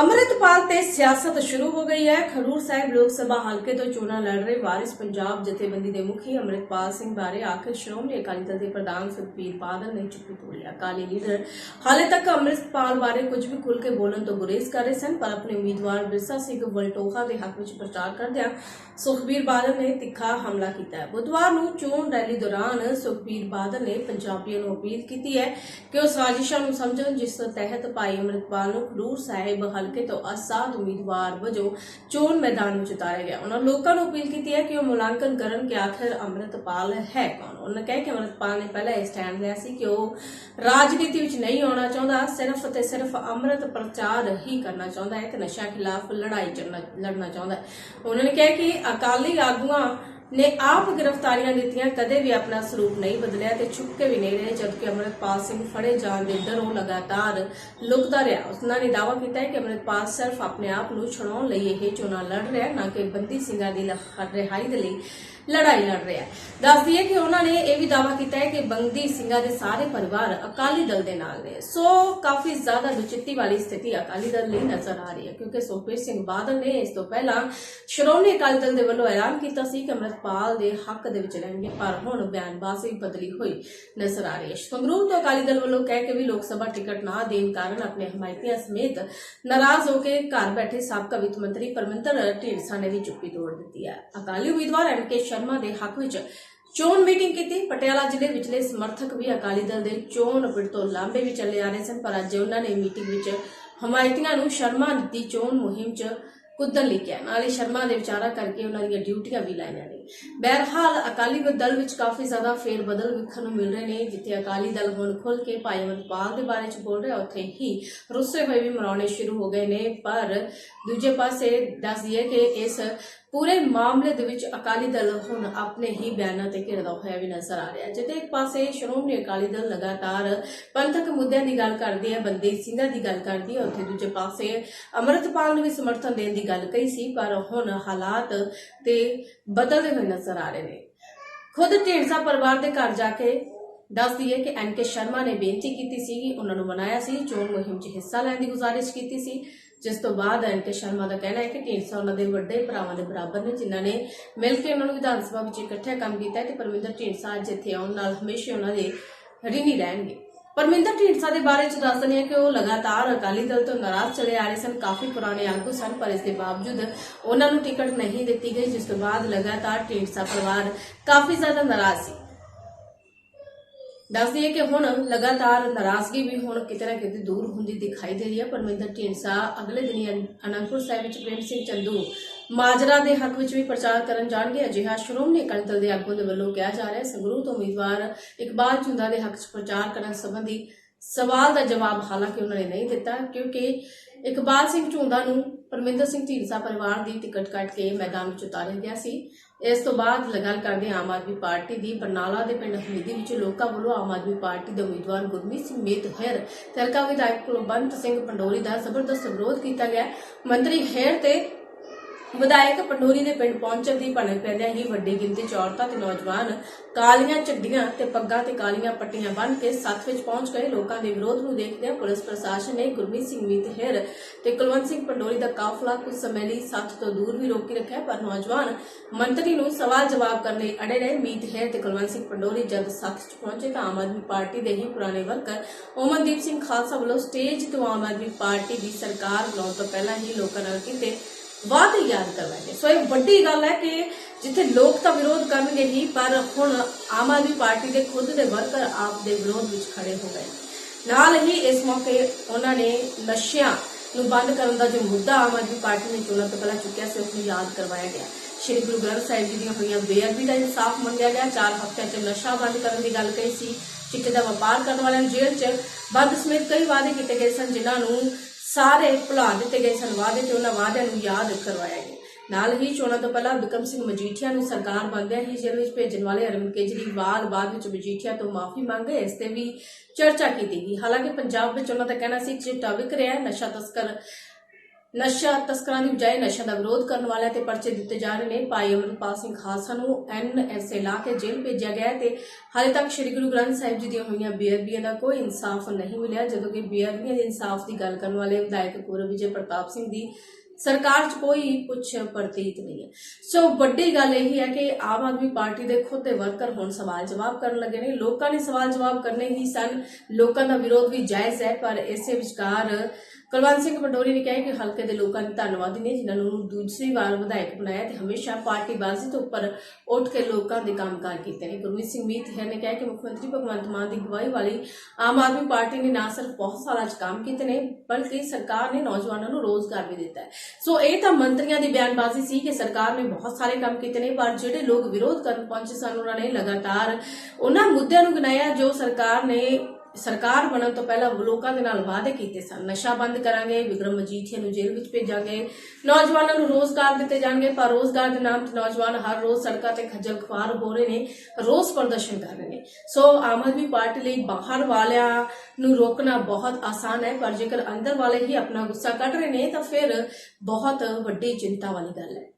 ਅੰਮ੍ਰਿਤਪਾਲ ਤੇ ਸਿਆਸਤ ਸ਼ੁਰੂ ਹੋ ਗਈ ਹੈ। ਖਡੂਰ ਸਾਹਿਬ ਲੋਕ ਸਭਾ ਹਲਕੇ ਤੋਂ ਚੋਣਾਂ ਲੜ ਰਹੇ ਵਾਰਿਸ ਪੰਜਾਬ ਜਥੇਬੰਦੀ ਦੇ ਮੁਖੀ ਅੰਮ੍ਰਿਤਪਾਲ ਸਿੰਘ ਬਾਰੇ ਆਖਿਰ ਸ਼੍ਰੋਮਣੀ ਅਕਾਲੀ ਦਲ ਦੇ ਪ੍ਰਧਾਨ ਸੁਖਬੀਰ ਬਾਦਲ ਨੇ ਚੁੱਪੀ ਤੋੜ ਅਕਾਲੀ ਲੀਡਰ ਹਾਲੇ ਤੱਕ ਅੰਮ੍ਰਿਤਪਾਲ ਬਾਰੇ ਕੁਝ ਵੀ ਖੁੱਲ ਕੇ ਬੋਲਣ ਤੋਂ ਗੁਰੇਜ਼ ਕਰ ਰਹੇ ਸਨ, ਪਰ ਆਪਣੇ ਉਮੀਦਵਾਰ ਬਿਰਸਾ ਸਿੰਘ ਵਲਟੋਹਾ ਦੇ ਹੱਕ ਵਿੱਚ ਪ੍ਰਚਾਰ ਕਰਦਿਆਂ ਸੁਖਬੀਰ ਬਾਦਲ ਨੇ ਤਿੱਖਾ ਹਮਲਾ ਕੀਤਾ ਬੁੱਧਵਾਰ ਨੂੰ ਚੋਣ ਰੈਲੀ ਦੌਰਾਨ ਸੁਖਬੀਰ ਬਾਦਲ ਨੇ ਪੰਜਾਬੀਆਂ ਨੂੰ ਅਪੀਲ ਕੀਤੀ ਹੈ ਕਿ ਉਹ ਸਾਜ਼ਿਸ਼ਾਂ ਨੂੰ ਸਮਝਣ, ਜਿਸ ਤਹਿਤ ਭਾਈ ਅੰਮ੍ਰਿਤਪਾਲ ਨੂੰ ਖਡੂਰ ਸਾਹਿਬ ਹਲਕੇ ਤੋਂ ਆਜ਼ਾਦ ਉਮੀਦਵਾਰ ਵਜੋਂ ਚੋਣ ਮੈਦਾਨ ਵਿੱਚ ਉਤਾਰਿਆ ਗਿਆ। ਉਹਨਾਂ ਲੋਕਾਂ ਨੂੰ ਅਪੀਲ ਕੀਤੀ ਹੈ ਕਿ ਉਹ ਮੁਲਾਂਕਣ ਕਰਨ ਕਿ ਆਖਰ ਅੰਮ੍ਰਿਤਪਾਲ ਹੈ ਕੌਣ? ਉਹਨਾਂ ਕਿਹਾ ਕਿ ਅੰਮ੍ਰਿਤਪਾਲ ਨੇ ਪਹਿਲਾਂ ਇਹ ਸਟੈਂਡ ਲਿਆ ਸੀ ਕਿ ਉਹ ਰਾਜਨੀਤੀ ਵਿੱਚ ਨਹੀਂ ਆਉਣਾ ਚਾਹੁੰਦਾ, ਸਿਰਫ ਤੇ ਸਿਰਫ ਅੰਮ੍ਰਿਤ ਪ੍ਰਚਾਰ ਹੀ ਕਰਨਾ ਚਾਹੁੰਦਾ ਹੈ ਤੇ ਨਸ਼ਾ ਖਿਲਾਫ ਲੜਾਈ ਲੜਨਾ ਚਾਹੁੰਦਾ ਹੈ। ਉਹਨਾਂ ਨੇ ਕਿਹਾ ਕਿ ਅਕਾਲੀ ਆਗੂਆਂ ਨੇ ਆਪ ਗ੍ਰਿਫਤਾਰੀਆਂ ਦਿੱਤੀਆਂ ਕਦੇ ਵੀ ਆਪਣਾ ਸਰੂਪ ਨਹੀਂ ਬਦਲਿਆ ਤੇ ਛੁਪ ਕੇ ਵੀ ਨਹੀਂ ਰਹੇ ਜਦਕਿ ਅੰਮ੍ਰਿਤਪਾਲ ਸਿੰਘ ਫੜੇ ਜਾਣ ਦੇ ਡਰੋਂ ਲਗਾਤਾਰ ਲੁਕਦਾ ਰਿਹਾ। ਉਸਨਾਂ ਨੇ ਦਾਅਵਾ ਕੀਤਾ ਹੈ ਕਿ ਅੰਮ੍ਰਿਤਪਾਲ ਸਿਰਫ ਆਪਣੇ ਆਪ ਨੂੰ ਛੁਡਾਉਣ ਲਈ ਇਹ ਚੋਣਾਂ ਲੜ ਰਿਹਾ ਨਾ ਕਿ ਬੰਦੀ ਸਿੰਘਾਂ ਦੀ ਰਿਹਾਈ ਦੇ ਲਈ ਲੜਾਈ ਲੜ ਰਿਹਾ ਹੈ। ਦੱਸ ਦਈਏ ਕਿ ਉਹਨਾਂ ਨੇ ਇਹ ਵੀ ਦਾਅਵਾ ਕੀਤਾ ਹੈ ਕਿ ਬੰਦੀ ਸਿੰਘਾਂ ਦੇ ਸਾਰੇ ਪਰਿਵਾਰ ਅਕਾਲੀ ਦਲ ਦੇ ਨਾਲ ਨੇ। ਸੋ ਕਾਫੀ ਜ਼ਿਆਦਾ ਦੁਚਿੱਤੀ ਵਾਲੀ ਸਥਿਤੀ ਅਕਾਲੀ ਦਲ ਲਈ ਨਜ਼ਰ ਆ ਰਹੀ ਹੈ, ਕਿਉਂਕਿ ਸੁਖਬੀਰ ਸਿੰਘ ਬਾਦਲ ਨੇ ਇਸ ਤੋਂ ਪਹਿਲਾਂ ਸ਼੍ਰੋਮਣੀ ਅਕਾਲੀ ਦਲ ਦੇ ਵੱਲੋਂ ਐਲਾਨ ਕੀਤਾ ਸੀ ਕਿ ਅੰਮ੍ਰਿਤਪਾਲ ਦੇ ਹੱਕ ਦੇ ਵਿੱਚ ਰਹਿਣਗੇ, ਪਰ ਹੁਣ ਬਿਆਨਬਾਜ਼ੀ ਬਦਲੀ ਹੋਈ ਨਜ਼ਰ ਆ ਰਹੀ ਹੈ। ਸੰਗਰੂਰ ਤੋਂ ਅਕਾਲੀ ਦਲ ਵੱਲੋਂ ਕਹਿ ਕੇ ਵੀ ਲੋਕ ਸਭਾ ਟਿਕਟ ਨਾ ਦੇਣ ਕਾਰਨ ਆਪਣੇ ਹਮਾਇਤੀਆਂ ਸਮੇਤ ਨਾਰਾਜ਼ ਹੋ ਕੇ ਘਰ ਬੈਠੇ ਸਾਬਕਾ ਵਿੱਤ ਮੰਤਰੀ ਪਰਮਿੰਦਰ ਢੀਂਡਸਾ ਨੇ ਵੀ ਚੁੱਪੀ ਤੋੜ ਦਿੱਤੀ ਹੈ। ਅਕਾਲੀ ਉਮੀਦਵਾਰ ਐਮਕੇ ਸ਼ਰਮਾ ਦੇ ਹੱਕ ਵਿੱਚ ਚੋਣ ਮੀਟਿੰਗ ਕੀਤੀ। ਪਟਿਆਲਾ ਜ਼ਿਲ੍ਹੇ ਵਿਚਲੇ ਸਮਰਥਕ ਵੀ ਅਕਾਲੀ ਦਲ ਦੇ ਚੋਣ ਪਿੜ ਤੋਂ ਲਾਂਬੇ ਵੀ ਚੱਲੇ ਆ ਰਹੇ ਸਨ, ਪਰ ਅੱਜ ਉਹਨਾਂ ਨੇ ਮੀਟਿੰਗ ਵਿੱਚ ਹਮਾਇਤੀਆਂ ਨੂੰ ਸ਼ਰਮਾ ਦੀ ਚੋਣ ਮੁਹਿੰਮ 'ਚ ਕੁੱਦਣ ਲਈ ਕਿਹਾ। ਨਾਲੇ ਸ਼ਰਮਾ ਦੇ ਵਿਚਾਰਾ ਕਰਕੇ ਉਹਨਾਂ ਦੀਆਂ ਡਿਊਟੀਆਂ ਵੀ ਲਾਈਆਂ ਬਹਰਹਾਲ ਅਕਾਲੀ ਦਲ ਵਿੱਚ ਕਾਫੀ ਜ਼ਿਆਦਾ ਫੇਰ ਬਦਲ ਵੇਖਣ ਨੂੰ ਮਿਲ ਰਹੇ ਨੇ, ਜਿੱਥੇ ਅਕਾਲੀ ਦਲ ਹੁਣ ਖੁੱਲ ਕੇ ਭਾਈ ਅਮਰਪਾਲ ਦੇ ਬਾਰੇ ਚ ਬੋਲ ਰਿਹਾ, ਉੱਥੇ ਹੀ ਰੁੱਸੇ ਹੋਏ ਵੀ ਮਨਾਉਣੇ ਸ਼ੁਰੂ ਹੋ ਗਏ ਨੇ, ਪਰ ਦੂਜੇ ਪਾਸੇ ਦੱਸ ਦਈਏ ਕਿ ਇਸ ਪੂਰੇ ਮਾਮਲੇ ਦੇ ਵਿੱਚ ਅਕਾਲੀ ਦਲ ਹੁਣ ਆਪਣੇ ਹੀ ਬਿਆਨਾਂ ਤੇ ਘਿਰਦਾ ਹੋਇਆ ਵੀ ਨਜ਼ਰ ਆ ਰਿਹਾ ਹੈ। ਜਿੱਥੇ ਇੱਕ ਪਾਸੇ ਸ਼੍ਰੋਮਣੀ ਅਕਾਲੀ ਦਲ ਲਗਾਤਾਰ ਪੰਥਕ ਮੁੱਦਿਆਂ ਦੀ ਗੱਲ ਕਰਦੀ ਹੈ, ਬੰਦੇ ਸਿੰਘਾਂ ਦੀ ਗੱਲ ਕਰਦੀ ਹੈ, ਉੱਥੇ ਦੂਜੇ ਪਾਸੇ ਅਮਰਤਪਾਲ ਨੂੰ ਵੀ ਸਮਰਥਨ ਦੇਣ ਦੀ ਗੱਲ ਕਹੀ ਸੀ, ਪਰ ਹੁਣ ਹਾਲਾਤ ਤੇ ਬਦਲਦੇ ਹੋਏ ਨਜ਼ਰ ਆ ਰਹੇ ਨੇ। ਖੁਦ ਢੀਂਡਸਾ ਪਰਿਵਾਰ ਦੇ ਘਰ ਜਾ ਕੇ ਦੱਸ ਦਈਏ ਕਿ ਐਨ ਕੇ ਸ਼ਰਮਾ ਨੇ ਬੇਨਤੀ ਕੀਤੀ ਸੀ ਕਿ ਉਹਨਾਂ ਨੂੰ ਮਨਾਇਆ ਸੀ, ਚੋਣ ਮੁਹਿੰਮ 'ਚ ਹਿੱਸਾ ਲੈਣ ਦੀ ਗੁਜ਼ਾਰਿਸ਼ ਕੀਤੀ ਸੀ। ਜਿਸ ਤੋਂ ਬਾਅਦ ਐਨਕੇ ਸ਼ਰਮਾ ਦਾ ਕਹਿਣਾ ਹੈ ਕਿ ਢੀਂਡਸਾ ਉਹਨਾਂ ਦੇ ਵੱਡੇ ਭਰਾਵਾਂ ਦੇ ਬਰਾਬਰ ਨੇ, ਜਿਨ੍ਹਾਂ ਨੇ ਮਿਲ ਕੇ ਉਹਨਾਂ ਨੂੰ ਵਿਧਾਨ ਸਭਾ ਵਿੱਚ ਇਕੱਠਿਆ ਕੰਮ ਕੀਤਾ ਤੇ ਪਰਮਿੰਦਰ ਢੀਂਡਸਾ ਅੱਜ ਇੱਥੇ ਆਉਣ ਨਾਲ ਹਮੇਸ਼ਾ ਉਹਨਾਂ ਦੇ ਰਿਣੀ ਰਹਿਣਗੇ। ਪਰਮਿੰਦਰ ਢੀਂਡਸਾ ਦੇ ਬਾਰੇ ਚ ਦੱਸ ਦਿੰਦੇ ਹਾਂ ਕਿ ਉਹ ਲਗਾਤਾਰ ਅਕਾਲੀ ਦਲ ਤੋਂ ਨਾਰਾਜ਼ ਚਲੇ ਆ ਰਹੇ ਸਨ, ਕਾਫੀ ਪੁਰਾਣੇ ਆਗੂ ਸਨ, ਪਰ ਇਸ ਦੇ ਬਾਵਜੂਦ ਉਹਨਾਂ ਨੂੰ ਟਿਕਟ ਨਹੀਂ ਦਿੱਤੀ ਗਈ, ਜਿਸ ਤੋਂ ਬਾਅਦ ਲਗਾਤਾਰ ਢੀਂਡਸਾ ਪਰਿਵਾਰ ਕਾਫੀ ਜ਼ਿਆਦਾ ਨਾਰਾਜ਼ ਸੀ। ਦੱਸ ਦਈਏ ਕਿ ਹੁਣ ਲਗਾਤਾਰ ਨਾਰਾਜ਼ਗੀ ਵੀ ਹੁਣ ਕਿਤੇ ਨਾ ਕਿਤੇ ਦੂਰ ਹੁੰਦੀ ਦਿਖਾਈ ਦੇ ਰਹੀ ਹੈ। ਪਰਮਿੰਦਰ ਢੀਂਡਸਾ ਅਗਲੇ ਦਿਨੀ ਅਨ- ਅਨੰਦਪੁਰ ਸਾਹਿਬ ਵਿੱਚ ਪ੍ਰੇਮ ਸਿੰਘ ਚੰਦੂ ਮਾਜਰਾ ਦੇ ਹੱਕ ਵਿੱਚ ਵੀ ਪ੍ਰਚਾਰ ਕਰਨ ਜਾਣਗੇ। ਅਜਿਹਾ ਸ਼੍ਰੋਮਣੀ ਅਕਾਲੀ ਦਲ ਦੇ ਆਗੂ ਦੇ ਵੱਲੋਂ ਕਿਹਾ ਜਾ ਰਿਹਾ ਹੈ। ਸੰਗਰੂਰ ਤੋਂ ਉਮੀਦਵਾਰ ਇਕਬਾਲ ਚੁੰਦਾ ਦੇ ਹੱਕ 'ਚ ਪ੍ਰਚਾਰ ਕਰਨ ਸੰਬੰਧੀ ਸਵਾਲ ਦਾ ਜਵਾਬ ਹਾਲਾਂਕਿ ਉਹਨਾਂ ਨੇ ਨਹੀਂ ਦਿੱਤਾ, ਕਿਉਂਕਿ ਇਕਬਾਲ ਸਿੰਘ ਝੁੰਦਾ ਨੂੰ ਪਰਮਿੰਦਰ ਸਿੰਘ ਢੀਂਡਸਾ ਪਰਿਵਾਰ ਦੀ ਟਿਕਟ ਕੱਟ ਕੇ ਮੈਦਾਨ ਵਿੱਚ ਉਤਾਰਿਆ ਗਿਆ ਸੀ। ਇਸ ਤੋਂ ਬਾਅਦ ਗੱਲ ਕਰਦੇ ਆਮ ਆਦਮੀ ਪਾਰਟੀ ਦੀ। ਬਰਨਾਲਾ ਦੇ ਪਿੰਡ ਹਮੀਦੀ ਵਿੱਚ ਲੋਕਾਂ ਵੱਲੋਂ ਆਮ ਆਦਮੀ ਪਾਰਟੀ ਦੇ ਉਮੀਦਵਾਰ ਗੁਰਮੀਤ ਸਿੰਘ ਮੇਤ ਹੈਰ ਤਲਕਾ ਵਿਧਾਇਕ ਕੁਲਵੰਤ ਸਿੰਘ ਪੰਡੋਰੀ ਦਾ ਜ਼ਬਰਦਸਤ ਵਿਰੋਧ ਕੀਤਾ ਗਿਆ। ਮੰਤਰੀ ਹੈਰ ਤੇ ਵਿਧਾਇਕ ਪੰਡੋਰੀ ਦੇ ਪਿੰਡ ਪਹੁੰਚਣ ਦੀ ਭਣਕ ਪੈਂਦਿਆਂ ਹੀ ਵੱਡੀ ਗਿਣਤੀ 'ਚ ਔਰਤਾਂ ਤੇ ਨੌਜਵਾਨ ਕਾਲੀਆਂ ਚੱਡੀਆਂ ਤੇ ਪੱਗਾਂ ਤੇ ਕਾਲੀਆਂ ਪੱਟੀਆਂ ਬੰਨ੍ਹ ਕੇ ਸੱਥ ਵਿੱਚ ਪਹੁੰਚ ਗਏ। ਲੋਕਾਂ ਦੇ ਵਿਰੋਧ ਨੂੰ ਦੇਖਦਿਆਂ ਪੁਲਿਸ ਪ੍ਰਸ਼ਾਸਨ ਨੇ ਗੁਰਮੀਤ ਸਿੰਘ ਮੀਤਹਿਰ ਤੇ ਕੁਲਵੰਤ ਸਿੰਘ ਪੰਡੋਰੀ ਦਾ ਕਾਫਲਾ ਕੁਝ ਸਮੇਂ ਲਈ ਸੱਥ ਤੋਂ ਦੂਰ ਵੀ ਰੋਕੀ ਰੱਖਿਆ, ਪਰ ਨੌਜਵਾਨ ਮੰਤਰੀ ਨੂੰ ਸਵਾਲ ਜਵਾਬ ਕਰਨ ਲਈ ਅੜੇ ਰਹੇ ਮੀਤਹਿਰ ਤੇ ਕੁਲਵੰਤ ਸਿੰਘ ਪੰਡੋਰੀ ਜਦ ਸੱਥ 'ਚ ਪਹੁੰਚੇ ਤਾਂ ਆਮ ਆਦਮੀ ਪਾਰਟੀ ਦੇ ਹੀ ਪੁਰਾਣੇ ਵਰਕਰ ਓਮਨਦੀਪ ਸਿੰਘ ਖਾਲਸਾ ਵੱਲੋਂ ਸਟੇਜ ਤੋਂ ਆਮ ਆਦਮੀ ਪਾਰਟੀ ਦੀ ਸਰਕਾਰ ਬਣਾਉਣ ਤੋਂ ਪਹਿਲਾਂ ਹੀ ਲੋਕਾਂ ਨਾਲ ਕੀਤੇ ਵਾਅਦੇ ਯਾਦ ਕਰਵਾਏ ਸੋ ਇਹ ਵੱਡੀ ਗੱਲ ਹੈ ਕਿ ਜਿੱਥੇ ਲੋਕ ਤਾਂ ਵਿਰੋਧ ਕਰਨਗੇ ਹੀ, ਪਰ ਹੁਣ ਆਮ ਆਦਮੀ ਪਾਰਟੀ ਦੇ ਖੁਦ ਦੇ ਵਰਕਰ ਆਪ ਦੇ ਵਿਰੋਧ ਵਿੱਚ ਖੜੇ ਹੋ ਗਏ। ਨਾਲ ਹੀ ਇਸ ਮੌਕੇ ਉਹਨਾਂ ਨੇ ਨਸ਼ਿਆਂ ਨੂੰ ਬੰਦ ਕਰਨ ਦਾ ਜੋ ਮੁੱਦਾ ਆਮ ਆਦਮੀ ਪਾਰਟੀ ਨੇ ਚੋਣਾਂ ਤੋਂ ਪਹਿਲਾਂ ਚੁੱਕਿਆ ਸੀ, ਉਸ ਨੂੰ ਯਾਦ ਕਰਵਾਇਆ ਗਿਆ। ਸ਼੍ਰੀ ਗੁਰੂ ਗ੍ਰੰਥ ਸਾਹਿਬ ਜੀ ਦੀਆਂ ਹੋਈਆਂ ਬੇਅਦਬੀ ਦਾ ਇਨਸਾਫ ਮੰਗਿਆ ਗਿਆ। ਚਾਰ ਹਫ਼ਤਿਆਂ 'ਚ ਨਸ਼ਾ ਬੰਦ ਕਰਨ ਦੀ ਗੱਲ ਕਹੀ ਸੀ। ਚਿੱਟੇ ਦਾ ਵਪਾਰ ਕਰਨ ਵਾਲਿਆਂ ਨੂੰ ਜੇਲ੍ਹ 'ਚ। ਬੰਦ ਸਮੇਤ ਕਈ ਵਾਅਦੇ ਕੀਤੇ ਗਏ ਸਨ, ਜਿਨ੍ਹਾਂ ਨੂੰ ਸਾਰੇ ਭੁਲਾ ਦਿੱਤੇ ਗਏ ਸਨ, ਵਾਅਦੇ ਤੇ ਉਹਨਾਂ ਵਾਅਦਿਆਂ ਨੂੰ ਯਾਦ ਕਰਵਾਇਆ ਗਿਆ। ਨਾਲ ਹੀ ਚੋਣਾਂ ਤੋਂ ਪਹਿਲਾਂ ਬਿਕਮ ਸਿੰਘ ਮਜੀਠੀਆ ਨੂੰ ਸਰਕਾਰ ਬੰਦਿਆਂ ਹੀ ਜੇਲ੍ਹ ਵਿੱਚ ਭੇਜਣ ਵਾਲੇ ਅਰਵਿੰਦ ਕੇਜਰੀਵਾਲ ਬਾਅਦ ਵਿੱਚ ਮਜੀਠੀਆ ਤੋਂ ਮਾਫੀ ਮੰਗੇ ਇਸ ਤੇ ਵੀ ਚਰਚਾ ਕੀਤੀ ਗਈ। ਹਾਲਾਂਕਿ ਪੰਜਾਬ ਵਿੱਚ ਉਹਨਾਂ ਦਾ ਕਹਿਣਾ ਸੀ ਕਿ ਚਿੱਟਾ ਵਿਕ ਰਿਹਾ ਹੈ, ਨਸ਼ਾ ਤਸਕਰ ਨਸ਼ਾ ਤਸਕਰਾਂ ਦੀ ਬਜਾਏ ਨਸ਼ਾ ਦਾ ਵਿਰੋਧ ਕਰਨ ਵਾਲਿਆਂ ਤੇ ਪਰਚੇ ਦਿੱਤੇ ਜਾ ਰਹੇ ਨੇ। ਭਾਈ ਅਮਰਪਾਲ ਸਿੰਘ ਖਾਲਸਾ ਨੂੰ ਐਨਐਸਏ ਲਾ ਕੇ ਜੇਲ੍ਹ ਭੇਜਿਆ ਗਿਆ ਤੇ ਹਾਲੇ ਤੱਕ ਸ੍ਰੀ ਗੁਰੂ ਗ੍ਰੰਥ ਸਾਹਿਬ ਜੀ ਦੀਆਂ ਹੋਈਆਂ ਬੇਅਦਬੀਆਂ ਦਾ ਕੋਈ ਇਨਸਾਫ ਨਹੀਂ ਮਿਲਿਆ, ਜਦੋਂ ਕਿ ਬੇਅਦਬੀਆਂ ਦੇ ਇਨਸਾਫ ਦੀ ਗੱਲ ਕਰਨ ਵਾਲੇ ਵਿਧਾਇਕ ਪੂਰਬ ਵਿਜੇ ਪ੍ਰਤਾਪ ਸਿੰਘ ਦੀ ਸਰਕਾਰ 'ਚ ਕੋਈ ਪੁੱਛ ਪ੍ਰਤੀਤ ਨਹੀਂ ਹੈ। ਸੋ ਵੱਡੀ ਗੱਲ ਇਹ ਹੈ ਕਿ ਆਮ ਆਦਮੀ ਪਾਰਟੀ ਦੇ ਖੁਦ ਦੇ ਵਰਕਰ ਹੁਣ ਸਵਾਲ ਜਵਾਬ ਕਰਨ ਲੱਗੇ ਨੇ। ਲੋਕਾਂ ਨੇ ਸਵਾਲ ਜਵਾਬ ਕਰਨੇ ਹੀ ਸਨ। ਲੋਕਾਂ ਦਾ ਵਿਰੋਧ ਵੀ ਜਾਇਜ਼ ਹੈ, ਪਰ ਇਸੇ ਵਿਚਕਾਰ ਕੁਲਵੰਤ ਸਿੰਘ ਪੰਡੋਰੀ ਨੇ ਕਿਹਾ ਕਿ ਹਲਕੇ ਦੇ ਲੋਕਾਂ ਦੇ ਧੰਨਵਾਦੀ ਨੇ ਜਿਨ੍ਹਾਂ ਨੂੰ ਦੂਸਰੀ ਵਾਰ ਵਿਧਾਇਕ ਬਣਾਇਆ ਤੇ ਹਮੇਸ਼ਾ ਪਾਰਟੀ ਬਾਜ਼ੀ ਤੋਂ ਉੱਪਰ ਉੱਠ ਕੇ ਲੋਕਾਂ ਦੇ ਕੰਮਕਾਰ ਕੀਤੇ ਨੇ। ਗੁਰਮੀਤ ਸਿੰਘ ਮੀਤ ਨੇ ਕਿਹਾ ਕਿ ਮੁੱਖ ਮੰਤਰੀ ਭਗਵੰਤ ਮਾਨ ਦੀ ਅਗਵਾਈ ਵਾਲੀ ਆਮ ਆਦਮੀ ਪਾਰਟੀ ਨੇ ਨਾ ਸਿਰਫ ਬਹੁਤ ਸਾਲਾਂ 'ਚ ਕੰਮ ਕੀਤੇ ਨੇ, ਬਲਕਿ ਸਰਕਾਰ ਨੇ ਨੌਜਵਾਨਾਂ ਨੂੰ ਰੋਜ਼ਗਾਰ ਵੀ ਦਿੱਤਾ ਹੈ। ਸੋ ਇਹ ਤਾਂ ਮੰਤਰੀਆਂ ਦੀ ਬਿਆਨਬਾਜ਼ੀ ਸੀ ਕਿ ਸਰਕਾਰ ਨੇ ਬਹੁਤ ਸਾਰੇ ਕੰਮ ਕੀਤੇ ਨੇ, ਪਰ ਜਿਹੜੇ ਲੋਕ ਵਿਰੋਧ ਕਰਨ ਪਹੁੰਚੇ ਸਨ, ਉਹਨਾਂ ਨੇ ਲਗਾਤਾਰ ਉਹਨਾਂ ਮੁੱਦਿਆਂ ਨੂੰ ਗਿਣਾਇਆ ਜੋ ਸਰਕਾਰ ਨੇ ਸਰਕਾਰ ਬਣਨ ਤੋਂ ਪਹਿਲਾਂ ਲੋਕਾਂ ਦੇ ਨਾਲ ਵਾਅਦੇ ਕੀਤੇ ਸਨ। ਨਸ਼ਾ ਬੰਦ ਕਰਾਂਗੇ ਵਿਕਰਮ ਮਜੀਠੀਆ ਨੂੰ ਜੇਲ੍ਹ ਵਿੱਚ ਭੇਜਾਂਗੇ। ਨੌਜਵਾਨਾਂ ਨੂੰ ਰੋਜ਼ਗਾਰ ਦਿੱਤੇ ਜਾਣਗੇ, ਪਰ ਰੋਜ਼ਗਾਰ ਦੇ ਨਾਮ ਤੇ ਨੌਜਵਾਨ ਹਰ ਰੋਜ਼ ਸੜਕਾਂ ਤੇ ਖੱਜਲ ਖੁਆਰ ਹੋ ਰਹੇ ਨੇ ਰੋਜ਼ ਪ੍ਰਦਰਸ਼ਨ ਕਰ ਰਹੇ ਨੇ। ਸੋ ਆਮ ਆਦਮੀ ਪਾਰਟੀ ਲਈ ਬਾਹਰ ਵਾਲਿਆਂ ਨੂੰ ਰੋਕਣਾ ਬਹੁਤ ਆਸਾਨ ਹੈ, ਪਰ ਜੇਕਰ ਅੰਦਰ ਵਾਲੇ ਹੀ ਆਪਣਾ ਗੁੱਸਾ ਕੱਢ ਰਹੇ ਨੇ, ਤਾਂ ਫਿਰ ਬਹੁਤ ਵੱਡੀ ਚਿੰਤਾ ਵਾਲੀ ਗੱਲ ਹੈ।